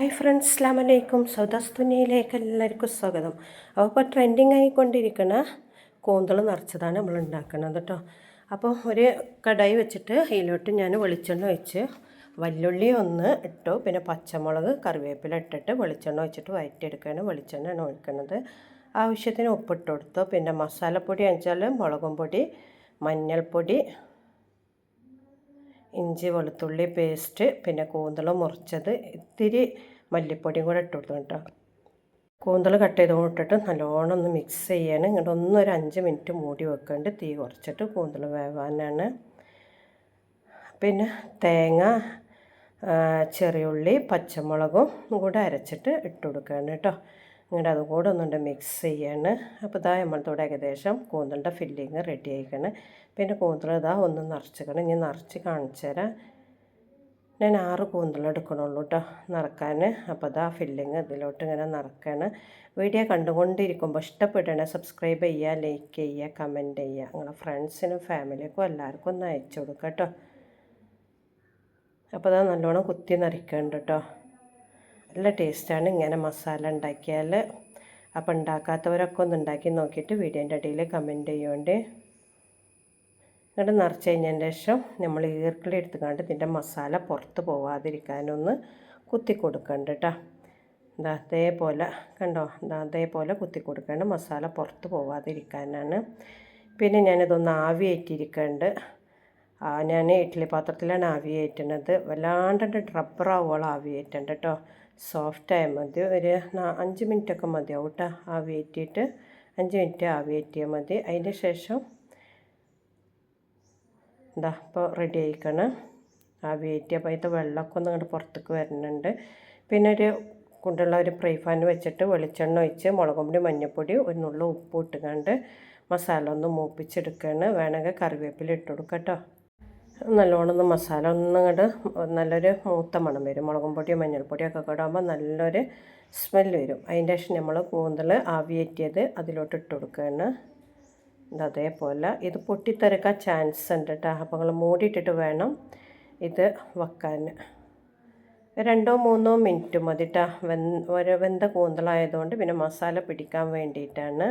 Hi friends അസ്ലാം വലൈക്കും സൗദാസ്തുനിയിലേക്ക് എല്ലാവർക്കും സ്വാഗതം. അപ്പോൾ ഇപ്പോൾ ട്രെൻഡിങ് ആയിക്കൊണ്ടിരിക്കുന്ന കൂന്തൾ നിറച്ചതാണ് നമ്മൾ ഉണ്ടാക്കുന്നത് കേട്ടോ അപ്പോൾ ഒരു കടായി വെച്ചിട്ട് അതിലോട്ട് ഞാൻ വെളിച്ചെണ്ണ വെച്ച് വല്ലുള്ളി ഒന്ന് ഇട്ടു. പിന്നെ പച്ചമുളക് കറിവേപ്പില ഇട്ടിട്ട് വെളിച്ചെണ്ണ വെച്ചിട്ട് വയറ്റിയെടുക്കുകയാണ് വെളിച്ചെണ്ണയാണ് ഒഴിക്കുന്നത് ആവശ്യത്തിന് ഉപ്പിട്ട് കൊടുത്തു. പിന്നെ മസാലപ്പൊടി വെച്ചാൽ മുളകും പൊടി മഞ്ഞൾപ്പൊടി ഇഞ്ചി വെളുത്തുള്ളി പേസ്റ്റ് പിന്നെ കൂന്തൾ മുറിച്ചത് ഇത്തിരി മല്ലിപ്പൊടിയും കൂടെ ഇട്ട് കൊടുത്തു കേട്ടോ. കൂന്തൾ കട്ട് ചെയ്ത് കൊണ്ടിട്ട് നല്ലോണം ഒന്ന് മിക്സ് ചെയ്യാണ്. ഇങ്ങോട്ട് ഒന്നൊരു അഞ്ച് മിനിറ്റ് മൂടി വെക്കേണ്ട. തീ കുറച്ചിട്ട് കൂന്തൾ വേവാനാണ്. പിന്നെ തേങ്ങ ചെറിയുള്ളി പച്ചമുളകും കൂടെ അരച്ചിട്ട് ഇട്ട് കൊടുക്കുകയാണ് കേട്ടോ. ഇങ്ങോട്ട് അതും കൂടെ ഒന്നുകൊണ്ട് മിക്സ് ചെയ്യാണ്. അപ്പോൾ ഇതാ നമ്മളത്തോടെ ഏകദേശം കൂന്തളിന്റെ ഫില്ലിങ് റെഡി ആയിക്കണം. പിന്നെ കൂന്തൾ ഇതാ ഒന്ന് നിറച്ചിക്കണം. ഇനി നിറച്ച് കാണിച്ചു തരാം. ഞാൻ ആറ് കൂന്തള എടുക്കണുള്ളൂ കേട്ടോ നിറക്കാൻ അപ്പോൾ അതാ ഫില്ലിങ് ഇതിലോട്ട് ഇങ്ങനെ നിറക്കാണ്. വീഡിയോ കണ്ടുകൊണ്ടിരിക്കുമ്പോൾ ഇഷ്ടപ്പെടണേ സബ്സ്ക്രൈബ് ചെയ്യുക ലൈക്ക് ചെയ്യുക കമന്റ് ചെയ്യുക. നിങ്ങളെ ഫ്രണ്ട്സിനും ഫാമിലിക്കും എല്ലാവർക്കും ഒന്ന് അയച്ചു കൊടുക്കുക കേട്ടോ അപ്പോൾ അതാ നല്ലോണം കുത്തി നിറയ്ക്കുന്നുണ്ട് കേട്ടോ നല്ല ടേസ്റ്റാണ് ഇങ്ങനെ മസാല ഉണ്ടാക്കിയാൽ അപ്പോൾ ഉണ്ടാക്കാത്തവരൊക്കെ ഒന്ന് ഉണ്ടാക്കി നോക്കിയിട്ട് വീഡിയോന്റെ ഇടയിൽ കമന്റ് ചെയ്യുകൊണ്ട് എന്നിട്ട് നിറച്ച് കഴിഞ്ഞതിന് ശേഷം നമ്മൾ ഈർക്കിളി എടുത്തുകൊണ്ട് ഇതിന്റെ മസാല പുറത്ത് പോവാതിരിക്കാനൊന്ന് കുത്തി കൊടുക്കണ്ട കേട്ടോ എന്താ അതേപോലെ കണ്ടോ? എന്താ അതേപോലെ കുത്തി കൊടുക്കേണ്ട. മസാല പുറത്ത് പോവാതിരിക്കാനാണ്. പിന്നെ ഞാനിതൊന്ന് ആവി ഞാൻ ഇഡ്ഡലി പാത്രത്തിലാണ് ആവി ഏറ്റുന്നത് വല്ലാണ്ട് റബ്ബറാവോളം ആവി ഏറ്റുണ്ട് കേട്ടോ സോഫ്റ്റ് ആയാൽ മതി. ഒരു അഞ്ച് മിനിറ്റൊക്കെ മതിയാവും കേട്ടോ ആവി ഏറ്റിയിട്ട് അഞ്ച് മിനിറ്റ് ആവി ഏറ്റിയാൽ മതി. അതിന് ശേഷം എന്താ ഇപ്പോൾ റെഡി ആയിക്കണം. ആ വേറ്റി അപ്പോൾ അതിന്റെ വെള്ളമൊക്കെ ഒന്ന് അങ്ങോട്ട് പുറത്തേക്ക് വരുന്നുണ്ട് പിന്നെ ഒരു കൊണ്ടുള്ള ഒരു ഫ്രൈ പാൻ വെച്ചിട്ട് വെളിച്ചെണ്ണ ഒഴിച്ച് മുളകും പൊടി മഞ്ഞൾപ്പൊടി ഒരു നുള്ള ഉപ്പ് ഇട്ടുകൊണ്ട് മസാല ഒന്ന് മൂപ്പിച്ചെടുക്കുകയാണ് വേണമെങ്കിൽ കറിവേപ്പില ഇട്ട് കൊടുക്കാം കേട്ടോ. നല്ലോണം ഒന്ന് മസാല ഒന്നും ഇങ്ങോട്ട് നല്ലൊരു മൂത്ത മണം വരും. മുളകും പൊടിയും മഞ്ഞൾപ്പൊടിയൊക്കെ കൂടാകുമ്പോൾ നല്ലൊരു സ്മെൽ വരും. അതിന്റെ ശേഷം നമ്മൾ കൂന്തൽ ആവിയേറ്റിയത് അതിലോട്ട് ഇട്ട് കൊടുക്കുകയാണ്. അതേപോലെ ഇത് പൊട്ടിത്തെറുക്കാൻ ചാൻസ് ഉണ്ട് കേട്ടോ അപ്പോൾ നിങ്ങൾ മൂടിയിട്ടിട്ട് വേണം ഇത് വെക്കാൻ. രണ്ടോ മൂന്നോ മിനിറ്റ് മതി കേട്ടോ ഒരു വെന്ത കൂന്തലായതുകൊണ്ട് പിന്നെ മസാല പിടിക്കാൻ വേണ്ടിയിട്ടാണ്.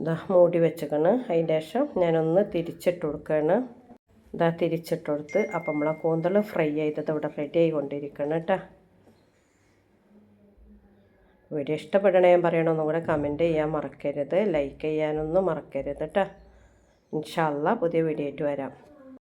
ഇതാ മൂടി വെച്ചേക്കണ്. അതിന്റെ ശേഷം ഞാനൊന്ന് തിരിച്ചിട്ട് കൊടുക്കുകയാണ് ഇതാ തിരിച്ചിട്ട് കൊടുത്ത് അപ്പം നമ്മളെ കൂന്തൾ ഫ്രൈ ചെയ്തത് ഇവിടെ റെഡി ആയിക്കൊണ്ടിരിക്കണം കേട്ടോ. വീഡിയോ ഇഷ്ടപ്പെടണേ ഞാൻ പറയണമെന്നും കൂടെ കമന്റ് ചെയ്യാൻ മറക്കരുത്. ലൈക്ക് ചെയ്യാനൊന്നും മറക്കരുത് കേട്ടോ. ഇൻഷാല്ല പുതിയ വീഡിയോ ആയിട്ട് വരാം.